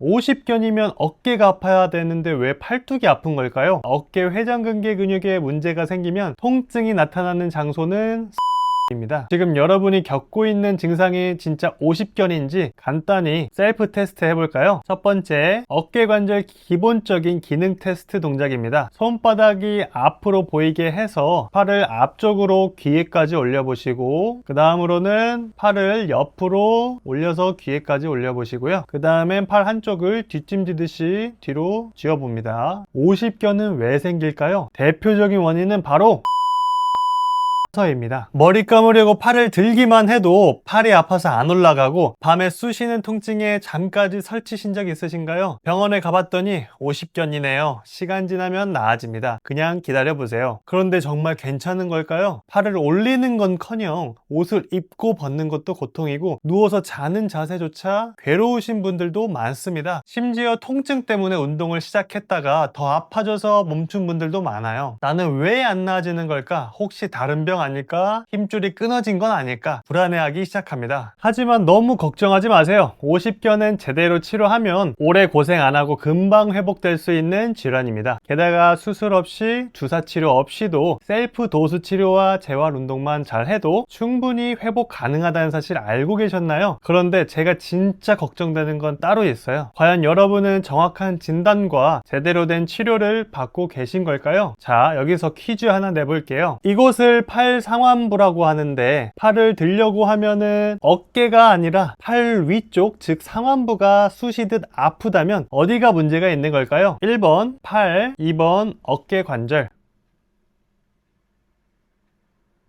50견이면 어깨가 아파야 되는데 왜 팔뚝이 아픈 걸까요? 어깨 회전근개 근육에 문제가 생기면 통증이 나타나는 장소는 입니다. 지금 여러분이 겪고 있는 증상이 진짜 50견인지 간단히 셀프 테스트 해볼까요? 첫 번째, 어깨 관절 기본적인 기능 테스트 동작입니다. 손바닥이 앞으로 보이게 해서 팔을 앞쪽으로 귀에까지 올려보시고 그 다음으로는 팔을 옆으로 올려서 귀에까지 올려보시고요. 그 다음엔 팔 한쪽을 뒷짐지듯이 뒤로 쥐어봅니다. 50견은 왜 생길까요? 대표적인 원인은 바로 서입니다. 머리 감으려고 팔을 들기만 해도 팔이 아파서 안 올라가고 밤에 쑤시는 통증에 잠까지 설치신 적 있으신가요? 병원에 가봤더니 50견이네요. 시간 지나면 나아집니다. 그냥 기다려보세요. 그런데 정말 괜찮은 걸까요? 팔을 올리는 건 커녕 옷을 입고 벗는 것도 고통이고 누워서 자는 자세조차 괴로우신 분들도 많습니다. 심지어 통증 때문에 운동을 시작했다가 더 아파져서 멈춘 분들도 많아요. 나는 왜 안 나아지는 걸까? 혹시 다른 병 아닐까? 힘줄이 끊어진 건 아닐까? 불안해하기 시작합니다. 하지만 너무 걱정하지 마세요. 50견은 제대로 치료하면 오래 고생 안 하고 금방 회복될 수 있는 질환입니다. 게다가 수술 없이 주사 치료 없이도 셀프 도수 치료와 재활 운동만 잘 해도 충분히 회복 가능하다는 사실 알고 계셨나요? 그런데 제가 진짜 걱정되는 건 따로 있어요. 과연 여러분은 정확한 진단과 제대로 된 치료를 받고 계신 걸까요? 자, 여기서 퀴즈 하나 내볼게요. 이곳을 팔 상완부라고 하는데 팔을 들려고 하면은 어깨가 아니라 팔 위쪽, 즉 상완부가 쑤시듯 아프다면 어디가 문제가 있는 걸까요? 1번 팔, 2번 어깨 관절,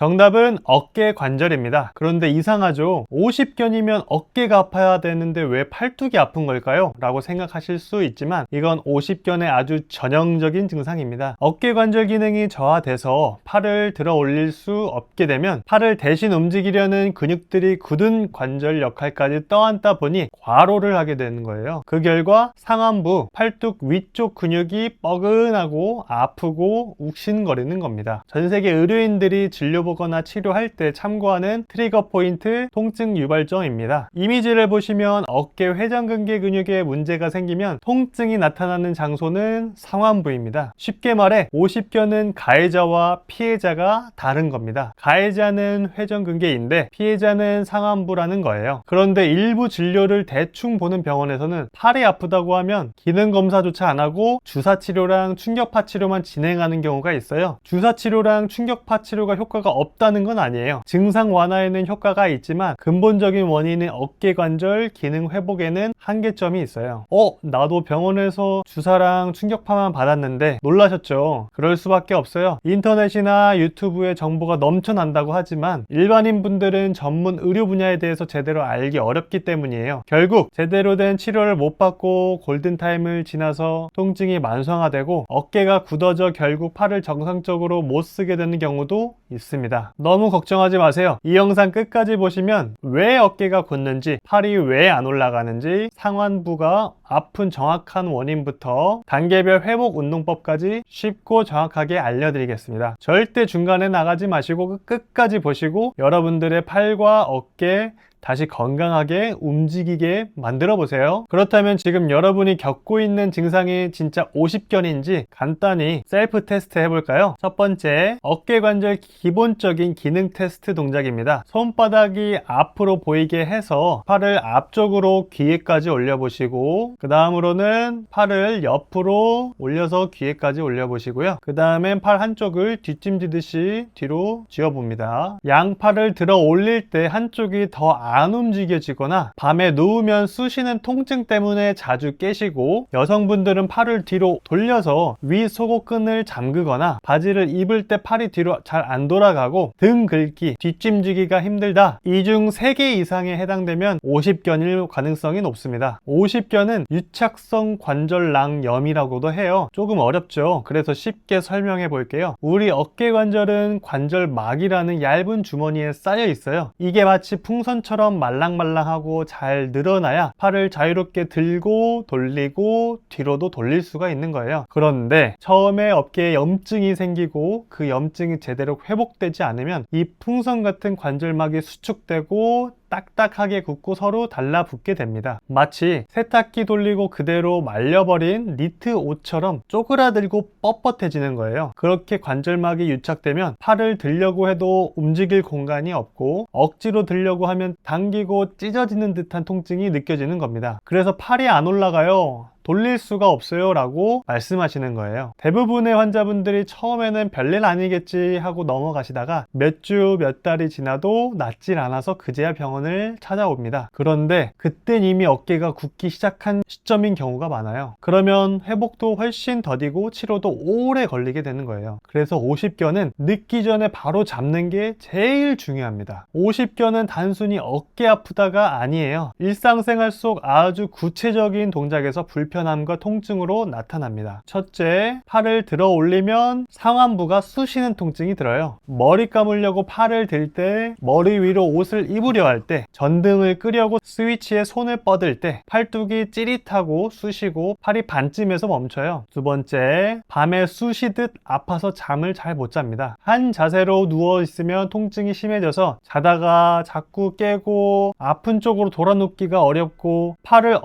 정답은 어깨 관절입니다. 그런데 이상하죠? 50견이면 어깨가 아파야 되는데 왜 팔뚝이 아픈 걸까요? 라고 생각하실 수 있지만 이건 50견의 아주 전형적인 증상입니다. 어깨 관절 기능이 저하돼서 팔을 들어 올릴 수 없게 되면 팔을 대신 움직이려는 근육들이 굳은 관절 역할까지 떠안다 보니 과로를 하게 되는 거예요. 그 결과 상안부, 팔뚝 위쪽 근육이 뻐근하고 아프고 욱신거리는 겁니다. 전 세계 의료인들이 진료 보거나 치료할 때 참고하는 트리거 포인트 통증 유발점입니다. 이미지를 보시면 어깨 회전근개 근육에 문제가 생기면 통증이 나타나는 장소는 상완부입니다. 쉽게 말해 50견은 가해자와 피해자가 다른 겁니다. 가해자는 회전근개인데 피해자는 상완부라는 거예요. 그런데 일부 진료를 대충 보는 병원에서는 팔이 아프다고 하면 기능 검사조차 안 하고 주사 치료랑 충격파 치료만 진행하는 경우가 있어요. 주사 치료랑 충격파 치료가 효과가 없다는 건 아니에요. 증상 완화에는 효과가 있지만 근본적인 원인은 어깨 관절 기능 회복에는 한계점이 있어요. 어, 나도 병원에서 주사랑 충격파만 받았는데 놀라셨죠? 그럴 수밖에 없어요. 인터넷이나 유튜브에 정보가 넘쳐난다고 하지만 일반인 분들은 전문 의료 분야에 대해서 제대로 알기 어렵기 때문이에요. 결국 제대로 된 치료를 못 받고 골든타임을 지나서 통증이 만성화되고 어깨가 굳어져 결국 팔을 정상적으로 못 쓰게 되는 경우도 있습니다. 너무 걱정하지 마세요. 이 영상 끝까지 보시면 왜 어깨가 굳는지, 팔이 왜 안 올라가는지, 상완부가 아픈 정확한 원인부터 단계별 회복 운동법까지 쉽고 정확하게 알려드리겠습니다. 절대 중간에 나가지 마시고 끝까지 보시고 여러분들의 팔과 어깨, 다시 건강하게 움직이게 만들어 보세요. 그렇다면 지금 여러분이 겪고 있는 증상이 진짜 50견인지 간단히 셀프 테스트 해볼까요? 첫 번째, 어깨 관절 기본적인 기능 테스트 동작입니다. 손바닥이 앞으로 보이게 해서 팔을 앞쪽으로 귀에까지 올려보시고 그 다음으로는 팔을 옆으로 올려서 귀에까지 올려보시고요. 그 다음엔 팔 한쪽을 뒷짐지듯이 뒤로 쥐어봅니다. 양팔을 들어 올릴 때 한쪽이 더안 움직여지거나 밤에 누우면 쑤시는 통증 때문에 자주 깨시고 여성분들은 팔을 뒤로 돌려서 위 속옷끈을 잠그거나 바지를 입을 때 팔이 뒤로 잘 안 돌아가고 등 긁기, 뒷짐지기가 힘들다. 이 중 3개 이상에 해당되면 50견일 가능성이 높습니다. 50견은 유착성 관절낭염이라고도 해요. 조금 어렵죠. 그래서 쉽게 설명해 볼게요. 우리 어깨 관절은 관절막이라는 얇은 주머니에 쌓여 있어요. 이게 마치 풍선처럼 말랑말랑하고 잘 늘어나야 팔을 자유롭게 들고 돌리고 뒤로도 돌릴 수가 있는 거예요. 그런데 처음에 어깨에 염증이 생기고 그 염증이 제대로 회복되지 않으면 이 풍선 같은 관절막이 수축되고 딱딱하게 굳고 서로 달라붙게 됩니다. 마치 세탁기 돌리고 그대로 말려버린 니트 옷처럼 쪼그라들고 뻣뻣해지는 거예요. 그렇게 관절막이 유착되면 팔을 들려고 해도 움직일 공간이 없고 억지로 들려고 하면 당기고 찢어지는 듯한 통증이 느껴지는 겁니다. 그래서 팔이 안 올라가요. 돌릴 수가 없어요 라고 말씀하시는 거예요. 대부분의 환자분들이 처음에는 별일 아니겠지 하고 넘어가시다가 몇 주, 몇 달이 지나도 낫질 않아서 그제야 병원을 찾아옵니다. 그런데 그땐 이미 어깨가 굳기 시작한 시점인 경우가 많아요. 그러면 회복도 훨씬 더디고 치료도 오래 걸리게 되는 거예요. 그래서 50견은 늦기 전에 바로 잡는 게 제일 중요합니다. 50견은 단순히 어깨 아프다가 아니에요. 일상생활 속 아주 구체적인 동작에서 불편 함과 통증으로 나타납니다. 첫째, 팔을 들어 올리면 상완부가 쑤시는 통증이 들어요. 머리 감으려고 팔을 들 때, 머리 위로 옷을 입으려 할 때, 전등을 끄려고 스위치에 손을 뻗을 때, 팔뚝이 찌릿하고 쑤시고 팔이 반쯤에서 멈춰요. 두 번째, 밤에 쑤시듯 아파서 잠을 잘 못 잡니다. 한 자세로 누워 있으면 통증이 심해져서 자다가 자꾸 깨고 아픈 쪽으로 돌아 눕기가 어렵고 팔을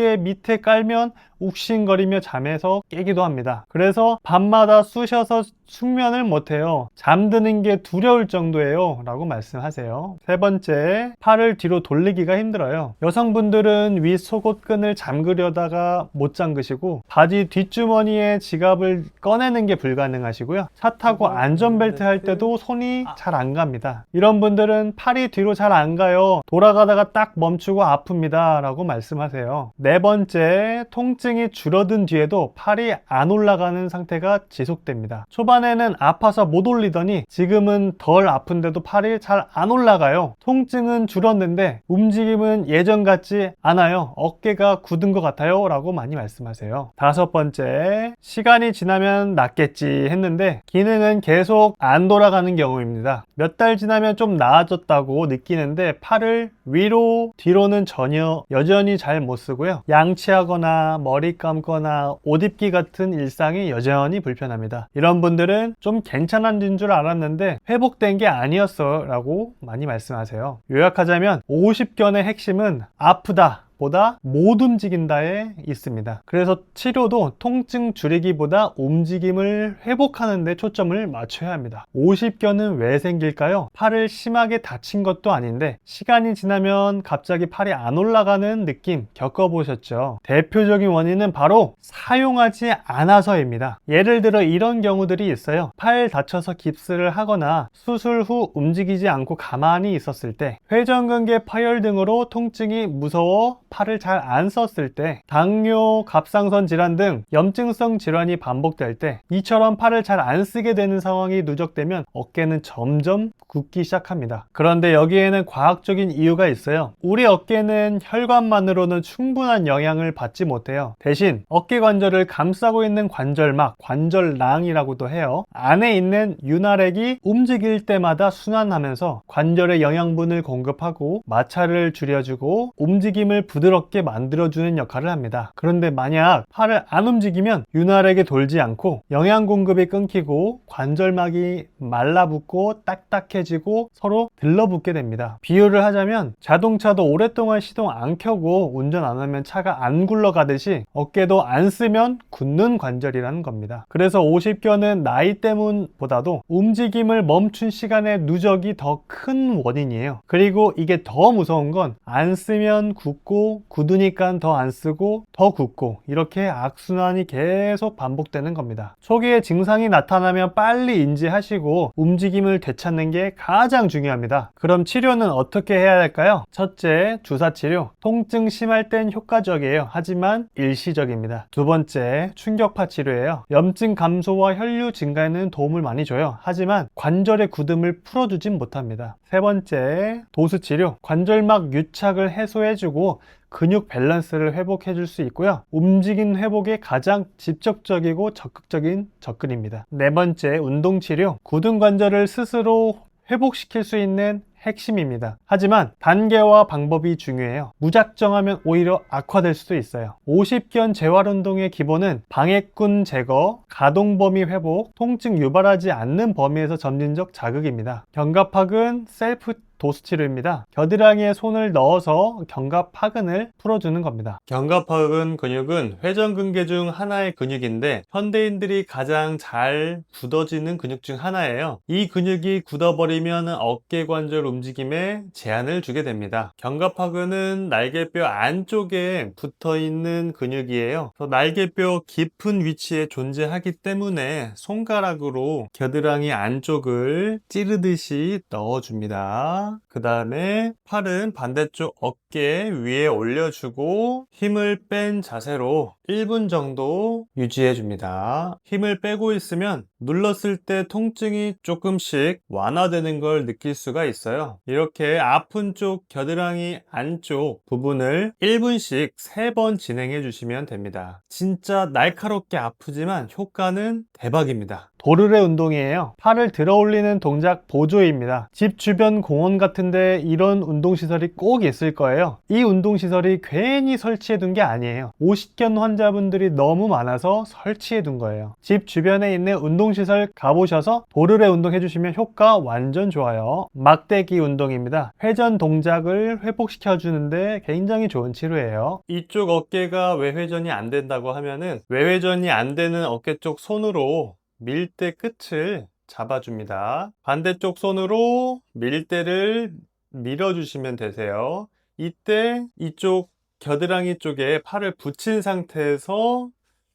밑에 깔면 욱신거리며 잠에서 깨기도 합니다. 그래서 밤마다 쑤셔서 숙면을 못해요. 잠드는 게 두려울 정도예요. 라고 말씀하세요. 세 번째, 팔을 뒤로 돌리기가 힘들어요. 여성분들은 위 속옷끈을 잠그려다가 못 잠그시고 바지 뒷주머니에 지갑을 꺼내는 게 불가능하시고요. 차 타고 안전벨트 할 때도 손이 잘 안 갑니다. 이런 분들은 팔이 뒤로 잘 안 가요. 돌아가다가 딱 멈추고 아픕니다. 라고 말씀하세요. 네 번째, 통증 이 줄어든 뒤에도 팔이 안 올라가는 상태가 지속됩니다. 초반에는 아파서 못 올리더니 지금은 덜 아픈데도 팔이 잘 안 올라가요. 통증은 줄었는데 움직임은 예전 같지 않아요. 어깨가 굳은 것 같아요. 라고 많이 말씀하세요. 다섯 번째, 시간이 지나면 낫겠지 했는데 기능은 계속 안 돌아가는 경우입니다. 몇 달 지나면 좀 나아졌다고 느끼는데 팔을 위로, 뒤로는 전혀 여전히 잘 못 쓰고요. 양치하거나 머리 감거나 옷 입기 같은 일상이 여전히 불편합니다. 이런 분들은 좀 괜찮아진 줄 알았는데 회복된 게 아니었어 라고 많이 말씀하세요. 요약하자면 50견의 핵심은 아프다. 보다 못 움직인다에 있습니다. 그래서 치료도 통증 줄이기보다 움직임을 회복하는 데 초점을 맞춰야 합니다. 50견은 왜 생길까요? 팔을 심하게 다친 것도 아닌데 시간이 지나면 갑자기 팔이 안 올라가는 느낌 겪어보셨죠? 대표적인 원인은 바로 사용하지 않아서입니다. 예를 들어 이런 경우들이 있어요. 팔 다쳐서 깁스를 하거나 수술 후 움직이지 않고 가만히 있었을 때 회전근개 파열 등으로 통증이 무서워 팔을 잘 안 썼을 때, 당뇨, 갑상선 질환 등 염증성 질환이 반복될 때, 이처럼 팔을 잘 안 쓰게 되는 상황이 누적되면 어깨는 점점 굳기 시작합니다. 그런데 여기에는 과학적인 이유가 있어요. 우리 어깨는 혈관만으로는 충분한 영향을 받지 못해요. 대신 어깨 관절을 감싸고 있는 관절막, 관절낭이라고도 해요. 안에 있는 윤활액이 움직일 때마다 순환하면서 관절에 영양분을 공급하고 마찰을 줄여주고 움직임을 부드럽게 만들어주는 역할을 합니다. 그런데 만약 팔을 안 움직이면 윤활액이 돌지 않고 영양 공급이 끊기고 관절막이 말라붙고 딱딱해지고 서로 들러붙게 됩니다. 비유를 하자면 자동차도 오랫동안 시동 안 켜고 운전 안 하면 차가 안 굴러가듯이 어깨도 안 쓰면 굳는 관절이라는 겁니다. 그래서 50견은 나이 때문보다도 움직임을 멈춘 시간의 누적이 더 큰 원인이에요. 그리고 이게 더 무서운 건 안 쓰면 굳고 굳으니까 더 안 쓰고 더 굳고 이렇게 악순환이 계속 반복되는 겁니다. 초기에 증상이 나타나면 빨리 인지하시고 움직임을 되찾는 게 가장 중요합니다. 그럼 치료는 어떻게 해야 할까요? 첫째, 주사 치료. 통증 심할 땐 효과적이에요. 하지만 일시적입니다. 두 번째, 충격파 치료예요. 염증 감소와 혈류 증가에는 도움을 많이 줘요. 하지만 관절의 굳음을 풀어주진 못합니다. 세 번째, 도수 치료. 관절막 유착을 해소해주고 근육 밸런스를 회복해 줄 수 있고요. 움직임 회복에 가장 직접적이고 적극적인 접근입니다. 네 번째, 운동 치료. 굳은 관절을 스스로 회복시킬 수 있는 핵심입니다. 하지만 단계와 방법이 중요해요. 무작정 하면 오히려 악화될 수도 있어요. 50견 재활 운동의 기본은 방해꾼 제거, 가동 범위 회복, 통증 유발하지 않는 범위에서 점진적 자극입니다. 견갑학은 셀프 도수 치료입니다. 겨드랑이에 손을 넣어서 견갑하근을 풀어주는 겁니다. 견갑하근 근육은 회전근개 중 하나의 근육인데 현대인들이 가장 잘 굳어지는 근육 중 하나예요. 이 근육이 굳어버리면 어깨 관절 움직임에 제한을 주게 됩니다. 견갑하근은 날개뼈 안쪽에 붙어 있는 근육이에요. 날개뼈 깊은 위치에 존재하기 때문에 손가락으로 겨드랑이 안쪽을 찌르듯이 넣어줍니다. 그 다음에 팔은 반대쪽 어깨 위에 올려주고 힘을 뺀 자세로 1분 정도 유지해 줍니다. 힘을 빼고 있으면 눌렀을 때 통증이 조금씩 완화되는 걸 느낄 수가 있어요. 이렇게 아픈 쪽 겨드랑이 안쪽 부분을 1분씩 3번 진행해 주시면 됩니다. 진짜 날카롭게 아프지만 효과는 대박입니다. 도르래 운동이에요. 팔을 들어 올리는 동작 보조입니다. 집 주변 공원 같은데 이런 운동시설이 꼭 있을 거예요. 이 운동시설이 괜히 설치해 둔 게 아니에요. 50견 환 자분들이 너무 많아서 설치해 둔 거예요. 집 주변에 있는 운동시설 가보셔서 도르래 운동 해주시면 효과 완전 좋아요. 막대기 운동입니다. 회전 동작을 회복시켜 주는데 굉장히 좋은 치료예요. 이쪽 어깨가 외회전이 안 된다고 하면은 외회전이 안 되는 어깨 쪽 손으로 밀대 끝을 잡아줍니다. 반대쪽 손으로 밀대를 밀어주시면 되세요. 이때 이쪽 겨드랑이 쪽에 팔을 붙인 상태에서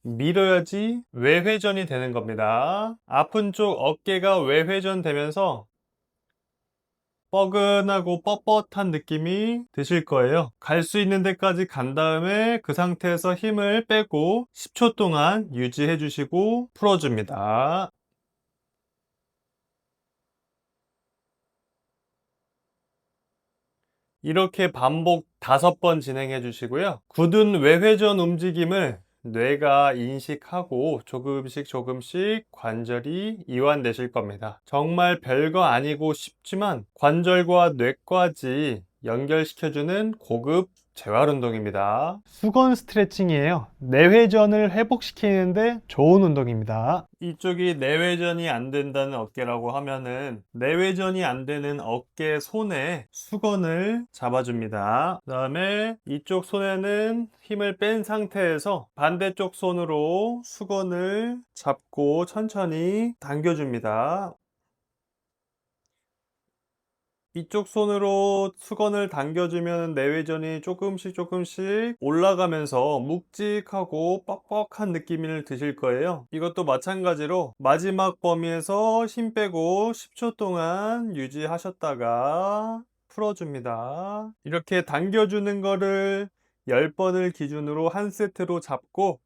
밀어야지 외회전이 되는 겁니다. 아픈 쪽 어깨가 외회전 되면서 뻐근하고 뻣뻣한 느낌이 드실 거예요. 갈 수 있는 데까지 간 다음에 그 상태에서 힘을 빼고 10초 동안 유지해 주시고 풀어줍니다. 이렇게 반복 다섯 번 진행해 주시고요. 굳은 외회전 움직임을 뇌가 인식하고 조금씩 조금씩 관절이 이완되실 겁니다. 정말 별거 아니고 쉽지만 관절과 뇌까지 연결시켜주는 고급 재활 운동입니다. 수건 스트레칭이에요. 내회전을 회복시키는데 좋은 운동입니다. 이쪽이 내회전이 안 된다는 어깨라고 하면은 내회전이 안 되는 어깨 손에 수건을 잡아줍니다. 그 다음에 이쪽 손에는 힘을 뺀 상태에서 반대쪽 손으로 수건을 잡고 천천히 당겨줍니다. 이쪽 손으로 수건을 당겨주면 내외전이 조금씩 조금씩 올라가면서 묵직하고 뻑뻑한 느낌을 드실 거예요. 이것도 마찬가지로 마지막 범위에서 힘 빼고 10초 동안 유지하셨다가 풀어줍니다. 이렇게 당겨주는 거를 10번을 기준으로 한 세트로 잡고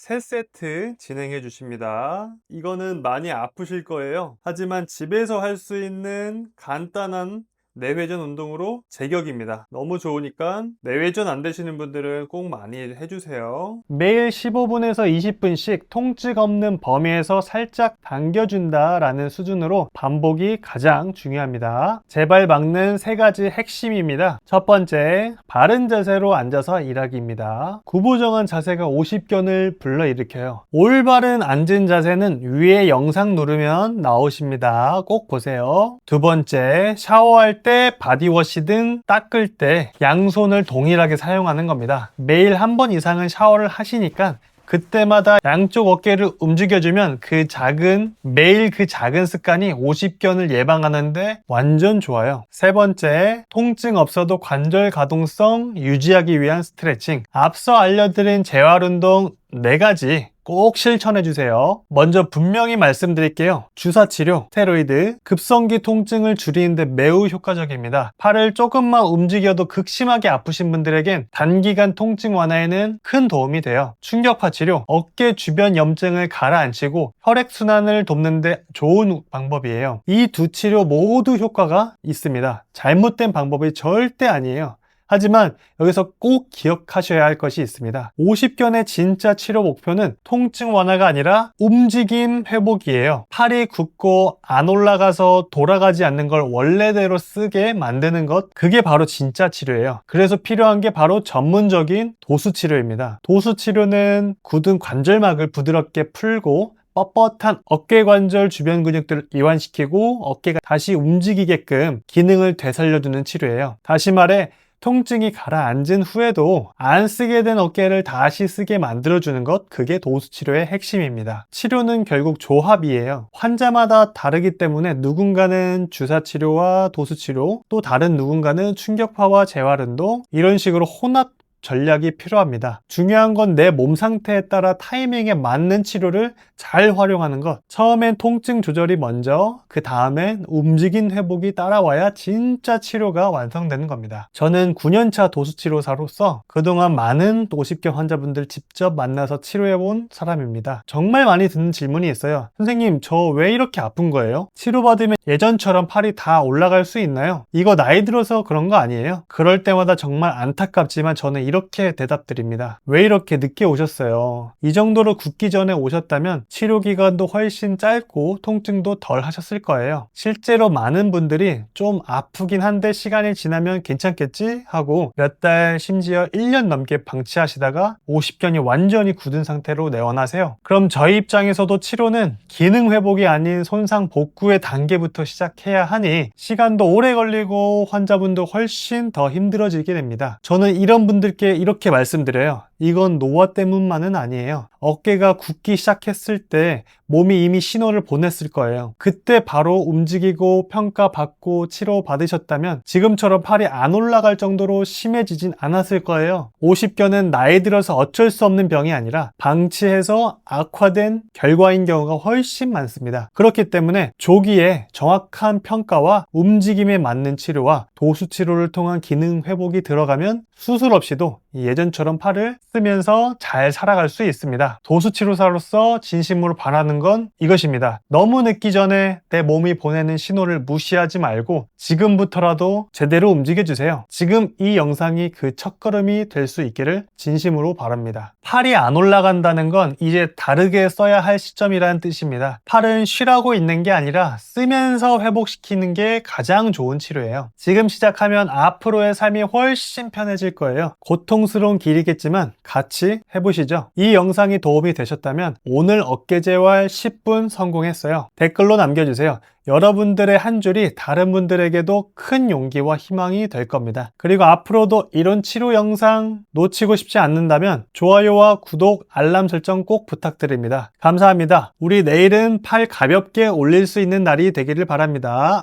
3세트 진행해 주십니다. 이거는 많이 아프실 거예요. 하지만 집에서 할 수 있는 간단한 내회전 운동으로 제격입니다. 너무 좋으니까 내회전 안 되시는 분들은 꼭 많이 해주세요. 매일 15분에서 20분씩 통증 없는 범위에서 살짝 당겨준다라는 수준으로 반복이 가장 중요합니다. 재발 막는 세 가지 핵심입니다. 첫 번째, 바른 자세로 앉아서 일하기입니다. 구부정한 자세가 50견을 불러일으켜요. 올바른 앉은 자세는 위에 영상 누르면 나오십니다. 꼭 보세요. 두 번째, 샤워할 때 바디워시 등 닦을 때 양손을 동일하게 사용하는 겁니다. 매일 한 번 이상은 샤워를 하시니까 그때마다 양쪽 어깨를 움직여주면 그 작은, 매일 그 작은 습관이 50견을 예방하는데 완전 좋아요. 세 번째, 통증 없어도 관절 가동성 유지하기 위한 스트레칭. 앞서 알려드린 재활 운동 4가지 꼭 실천해 주세요. 먼저 분명히 말씀드릴게요. 주사 치료, 스테로이드, 급성기 통증을 줄이는데 매우 효과적입니다. 팔을 조금만 움직여도 극심하게 아프신 분들에겐 단기간 통증 완화에는 큰 도움이 돼요. 충격파 치료, 어깨 주변 염증을 가라앉히고 혈액 순환을 돕는데 좋은 방법이에요. 이 두 치료 모두 효과가 있습니다. 잘못된 방법이 절대 아니에요. 하지만 여기서 꼭 기억하셔야 할 것이 있습니다. 50견의 진짜 치료 목표는 통증 완화가 아니라 움직임 회복이에요. 팔이 굳고 안 올라가서 돌아가지 않는 걸 원래대로 쓰게 만드는 것, 그게 바로 진짜 치료예요. 그래서 필요한 게 바로 전문적인 도수 치료입니다. 도수 치료는 굳은 관절막을 부드럽게 풀고 뻣뻣한 어깨 관절 주변 근육들을 이완시키고 어깨가 다시 움직이게끔 기능을 되살려주는 치료예요. 다시 말해 통증이 가라앉은 후에도 안 쓰게 된 어깨를 다시 쓰게 만들어주는 것, 그게 도수치료의 핵심입니다. 치료는 결국 조합이에요. 환자마다 다르기 때문에 누군가는 주사치료와 도수치료, 또 다른 누군가는 충격파와 재활운동, 이런 식으로 혼합 전략이 필요합니다. 중요한 건 내 몸 상태에 따라 타이밍에 맞는 치료를 잘 활용하는 것. 처음엔 통증 조절이 먼저, 그 다음엔 움직임 회복이 따라와야 진짜 치료가 완성되는 겁니다. 저는 9년차 도수치료사로서 그동안 많은 50견 환자분들 직접 만나서 치료해본 사람입니다. 정말 많이 듣는 질문이 있어요. 선생님, 저 왜 이렇게 아픈 거예요? 치료받으면 예전처럼 팔이 다 올라갈 수 있나요? 이거 나이 들어서 그런 거 아니에요? 그럴 때마다 정말 안타깝지만 저는 이렇게 대답드립니다. 왜 이렇게 늦게 오셨어요? 이 정도로 굳기 전에 오셨다면 치료 기간도 훨씬 짧고 통증도 덜 하셨을 거예요. 실제로 많은 분들이 좀 아프긴 한데 시간이 지나면 괜찮겠지? 하고 몇 달 심지어 1년 넘게 방치하시다가 50견이 완전히 굳은 상태로 내원하세요. 그럼 저희 입장에서도 치료는 기능 회복이 아닌 손상 복구의 단계부터 시작해야 하니 시간도 오래 걸리고 환자분도 훨씬 더 힘들어지게 됩니다. 저는 이런 분들 께 이렇게 말씀드려요. 이건 노화 때문만은 아니에요. 어깨가 굳기 시작했을 때 몸이 이미 신호를 보냈을 거예요. 그때 바로 움직이고 평가받고 치료받으셨다면 지금처럼 팔이 안 올라갈 정도로 심해지진 않았을 거예요. 50견은 나이 들어서 어쩔 수 없는 병이 아니라 방치해서 악화된 결과인 경우가 훨씬 많습니다. 그렇기 때문에 조기에 정확한 평가와 움직임에 맞는 치료와 도수 치료를 통한 기능 회복이 들어가면 수술 없이도 예전처럼 팔을 쓰면서 잘 살아갈 수 있습니다. 도수치료사로서 진심으로 바라는 건 이것입니다. 너무 늦기 전에 내 몸이 보내는 신호를 무시하지 말고 지금부터라도 제대로 움직여주세요. 지금 이 영상이 그 첫걸음이 될 수 있기를 진심으로 바랍니다. 팔이 안 올라간다는 건 이제 다르게 써야 할 시점이라는 뜻입니다. 팔은 쉬라고 있는 게 아니라 쓰면서 회복시키는 게 가장 좋은 치료예요. 지금 시작하면 앞으로의 삶이 훨씬 편해질 거예요. 고통스러운 길이겠지만 같이 해보시죠. 이 도움이 되셨다면 오늘 어깨재활 10분 성공했어요. 댓글로 남겨주세요. 여러분들의 한 줄이 다른 분들에게도 큰 용기와 희망이 될 겁니다. 그리고 앞으로도 이런 치료 영상 놓치고 싶지 않는다면 좋아요와 구독, 알람 설정 꼭 부탁드립니다. 감사합니다. 우리 내일은 팔 가볍게 올릴 수 있는 날이 되기를 바랍니다.